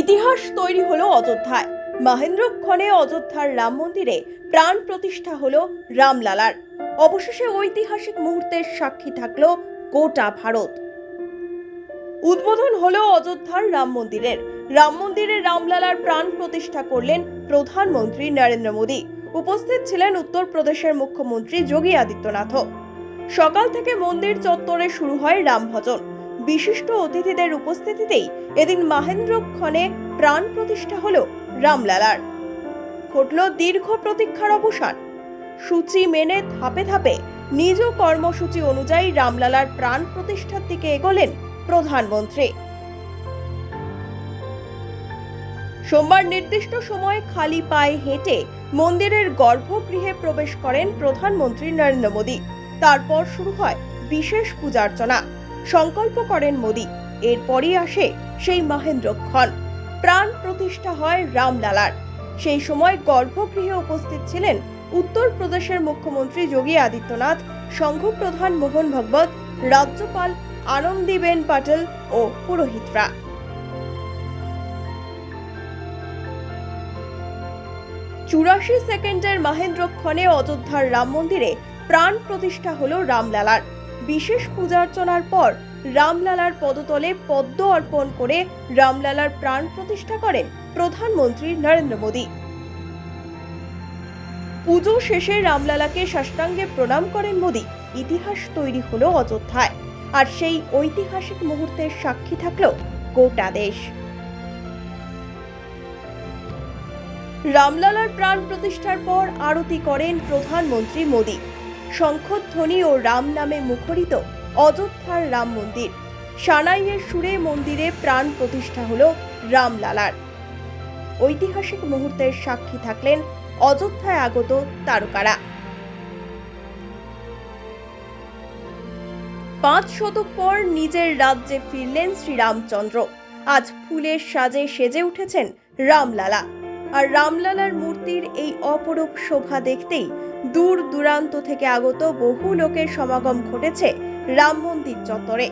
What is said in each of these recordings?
ইতিহাস তৈরি হলো অযোধ্যায়। মহেন্দ্রক্ষণে অযোধ্যার রাম মন্দিরে প্রাণ প্রতিষ্ঠা হলো রামলালার। অবশেষে ঐতিহাসিক মুহূর্তের সাক্ষী থাকল গোটা ভারত। উদ্বোধন হলো অযোধ্যার রাম মন্দিরের। রাম মন্দিরে রামলালার প্রাণ প্রতিষ্ঠা করলেন প্রধানমন্ত্রী নরেন্দ্র মোদী। উপস্থিত ছিলেন উত্তরপ্রদেশের মুখ্যমন্ত্রী যোগী আদিত্যনাথ সকাল থেকে মন্দির চত্বরে শুরু হয় রাম ভজন। বিশিষ্ট অতিথিদের উপস্থিতিতেই এদিন মাহেন্দ্রক্ষণে প্রাণ প্রতিষ্ঠা হলো রামলালার। ঘটল দীর্ঘ প্রতীক্ষার অবসান। সূচি মেনে ধাপে ধাপে নিজ কর্মসূচি অনুযায়ী রামলালার প্রাণ প্রতিষ্ঠার দিকে এগোলেন প্রধানমন্ত্রী। সোমবার নির্দিষ্ট সময়ে খালি পায়ে হেঁটে মন্দিরের গর্ভগৃহে প্রবেশ করেন প্রধানমন্ত্রী নরেন্দ্র মোদী। তারপর শুরু হয় বিশেষ পূজার্চনা। সংকল্প করেন মোদী। এরপরই আসে সেই মহেন্দ্রক্ষণ প্রাণ প্রতিষ্ঠা হয় রামলালার। সেই সময় গর্ভগৃহে উপস্থিত ছিলেন উত্তরপ্রদেশের মুখ্যমন্ত্রী যোগী আদিত্যনাথ সংঘ প্রধান মোহন ভগবত, রাজ্যপাল আনন্দীবেন পাটেল ও পুরোহিতরা। চুরাশি সেকেন্ডের মাহেন্দ্রক্ষণে অযোধ্যার রাম মন্দিরে প্রাণ প্রতিষ্ঠা হল রামলালার। বিশেষ পূজার্চনার পর রামলালার পদতলে পদ্ম অর্পণ করে রামলালার প্রাণ প্রতিষ্ঠা করেন প্রধানমন্ত্রী নরেন্দ্র মোদী। পুজো শেষে রামলালাকে সাষ্টাঙ্গে প্রণাম করেন মোদী। ইতিহাস তৈরি হলো অযোধ্যায়। আর সেই ঐতিহাসিক মুহূর্তের সাক্ষী থাকল গোটা দেশ। রামলালার প্রাণ প্রতিষ্ঠার পর আরতি করেন প্রধানমন্ত্রী মোদী। শঙ্খধ্বনি ও রাম নামে মুখরিত অযোধ্যার রাম মন্দির। সানাইয়ের সুরে মন্দিরে প্রাণ প্রতিষ্ঠা হলো রামলালার। ঐতিহাসিক মুহূর্তের সাক্ষী থাকলেন অযোধ্যায় আগত তারকারা। পাঁচ শতক পর নিজের রাজ্যে ফিরলেন শ্রীরামচন্দ্র। আজ ফুলের সাজে সেজে উঠেছেন রামলালা। আর রামলালার মূর্তির এই অপরূপ শোভা দেখতেই দূর দূরান্ত থেকে আগত বহু লোকের সমাগম ঘটেছে রাম মন্দির চত্বরে।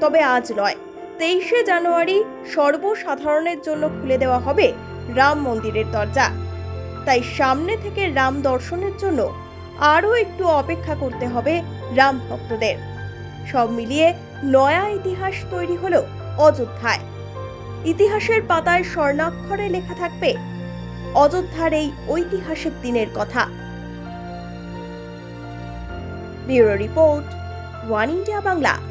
তবে আজ নয়, তেইশে জানুয়ারি সর্বসাধারণের জন্য খুলে দেওয়া হবে রাম মন্দিরের দরজা। তাই সামনে থেকে রাম দর্শনের জন্য আরও একটু অপেক্ষা করতে হবে রাম ভক্তদের। সব মিলিয়ে নয়া ইতিহাস তৈরি হলো অযোধ্যায়। ইতিহাসের পাতায় স্বর্ণাক্ষরে লেখা থাকবে অযোধ্যার এই ঐতিহাসিক দিনের কথা। Bureau report one India Bangla.